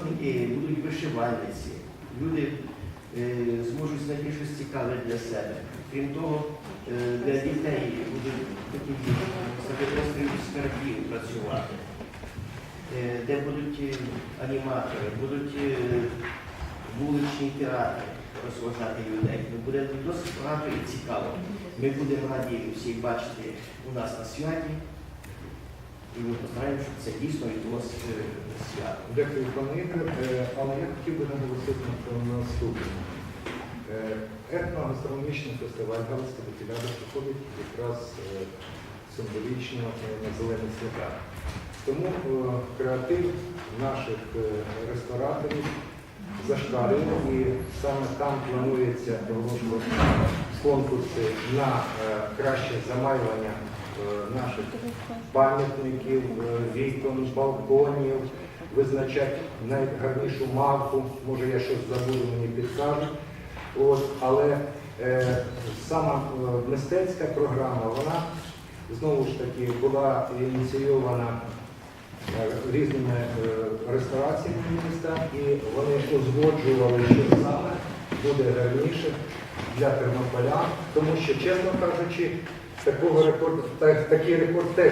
будуть вишивальниці, люди е, зможуть знайти щось цікаве для себе. Крім того, е, для дітей будуть такі серед острів скарбів працювати, е, де будуть аніматори, будуть вуличні театри розважати людей. Ну, Буде досить багато і цікаво. Ми будемо раді всіх бачити у нас на святі. І ми постараємося, що це дійсно відбулося свято. Дякую, пане Ігоре. Е, Але я хотів би наголосити на наступному. Е, Етногастрономічний фестиваль Галицька Бетіляда проходить якраз е, символічно на зелені свята. Тому креатив наших рестораторів зашкалює і саме там планується оголошувати конкурси на е, краще замайлення е, наших пам'ятників, е, вікон, балконів, визначати найгарнішу марку, може я щось забуду, мені підкажуть. От, але е, сама мистецька програма, вона знову ж таки була ініційована різними е, рестораціями міста, і вони узгоджували, що саме буде гарніше для тернополян, тому що, чесно кажучи, такого рекорду, так, такий рекорд теж